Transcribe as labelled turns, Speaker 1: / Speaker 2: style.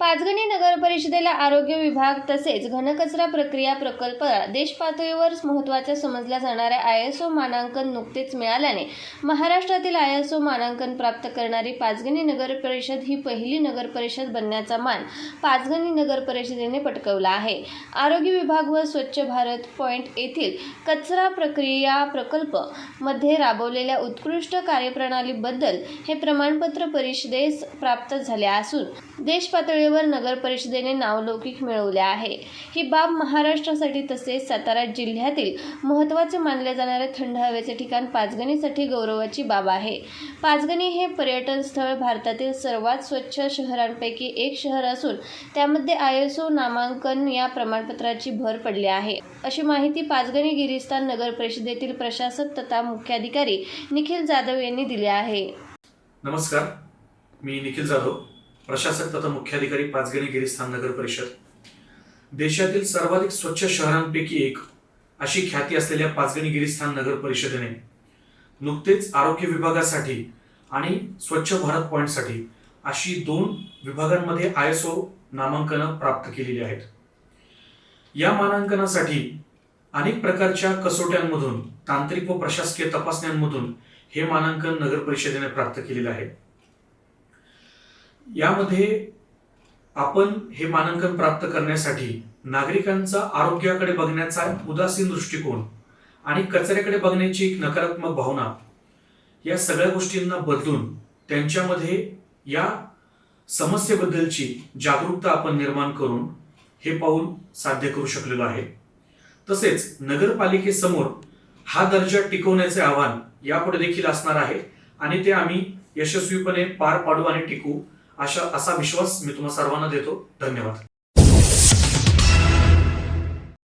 Speaker 1: पाचगणी नगर परिषदेला आरोग्य विभाग तसेच घनकचरा प्रक्रिया प्रकल्प देश पातळीवर महत्त्वाच्या समजल्या जाणाऱ्या आय एस ओ मानांकन नुकतेच मिळाल्याने महाराष्ट्रातील आय एस ओ मानांकन प्राप्त करणारी पाचगणी नगर परिषद ही पहिली नगर परिषद बनण्याचा मान पाचगणी नगर परिषदेने पटकवला आहे. आरोग्य विभाग व स्वच्छ भारत पॉइंट येथील कचरा प्रक्रिया प्रकल्पमध्ये राबवलेल्या उत्कृष्ट कार्यप्रणालीबद्दल हे प्रमाणपत्र परिषदेस प्राप्त झाले असून देश पातळीवर नगर परिषदेने नावलौकिक मिळवले आहे. ही बाब महाराष्ट्रासाठी तसेच सातारा जिल्ह्यातील महत्त्वाचे मानले जाणारे थंड हवेचे ठिकाण पाचगणीसाठी गौरवाची बाब आहे. पाचगणी हे पर्यटन स्थळ भारतातील सर्वात स्वच्छ शहरांपैकी एक शहर असून त्यामध्ये आय एस ओ नामांकन या प्रमाणपत्राची भर पडली आहे. अशी माहिती पाचगणी गिरिस्तान नगर परिषदेतील प्रशासक तथा मुख्याधिकारी निखिल जाधव यांनी दिली आहे.
Speaker 2: नमस्कार. मी निखिल जाधव. प्रशासक तथा मुख्याधिकारी पाचगणी गिरिस्थान नगर परिषद. देशातील सर्वाधिक स्वच्छ शहरांपैकी एक अशी ख्याती असलेल्या पाचगणी गिरिस्थान नगर परिषदेने नुकतेच आरोग्य विभागासाठी आणि स्वच्छ भारत पॉईंटसाठी अशी दोन विभागांमध्ये आय एस ओ नामांकनं प्राप्त केलेली आहेत. या मानांकनासाठी अनेक प्रकारच्या कसोट्यांमधून तांत्रिक व प्रशासकीय तपासण्यांमधून हे मानांकन नगर परिषदेने प्राप्त केलेलं आहे. यामध्ये आपण हे मानांकन प्राप्त करण्यासाठी नागरिकांचा आरोग्याकडे बघण्याचा उदासीन दृष्टिकोन आणि कचऱ्याकडे बघण्याची एक नकारात्मक भावना या सगळ्या गोष्टींना बदलून त्यांच्यामध्ये या समस्येबद्दलची जागरूकता आपण निर्माण करून हे पाऊल साध्य करू शकलेलो आहे. तसेच नगरपालिकेसमोर हा दर्जा टिकवण्याचे आव्हान यापुढे देखील असणार आहे आणि ते आम्ही यशस्वीपणे पार पाडू आणि टिकू अशा असा विश्वास मी तुम्हाला सर्वांना देतो. धन्यवाद.